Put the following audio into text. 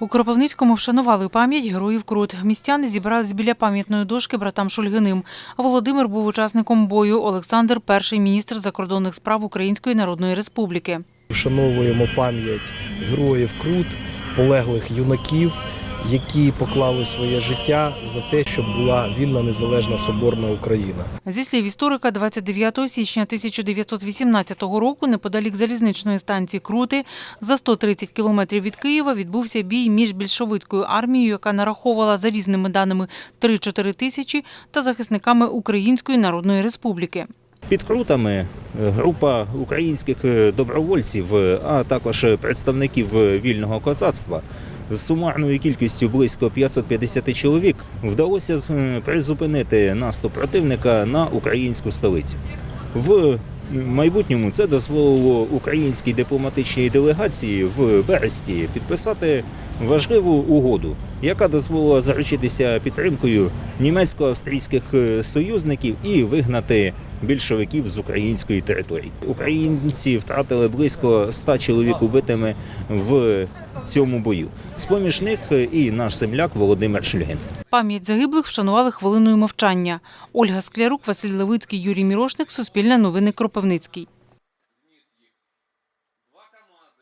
У Кропивницькому вшанували пам'ять героїв Крут. Містяни зібрались біля пам'ятної дошки братам Шульгиним. Володимир був учасником бою. Олександр перший міністр закордонних справ Української Народної Республіки. Вшановуємо пам'ять героїв Крут, полеглих юнаків, які поклали своє життя за те, щоб була вільна незалежна соборна Україна. Зі слів історика, 29 січня 1918 року неподалік залізничної станції Крути за 130 кілометрів від Києва відбувся бій між більшовицькою армією, яка нараховувала за різними даними 3-4 тисячі, та захисниками Української Народної Республіки. Під крутами е, група українських е, добровольців, е, а також представників вільного козацтва з сумарною кількістю близько 550 чоловік вдалося призупинити наступ противника на українську столицю. В майбутньому це дозволило українській дипломатичній делегації в Бересті підписати важливу угоду, яка дозволила заручитися підтримкою німецько-австрійських союзників і вигнати більшовиків з української території. Українці втратили близько 100 чоловік убитими в цьому бою. З поміж них і наш земляк Володимир Шульгин. Пам'ять загиблих вшанували хвилиною мовчання. Ольга Склярук, Василь Левицький, Юрій Мірошник, Суспільне новини Кропивницький.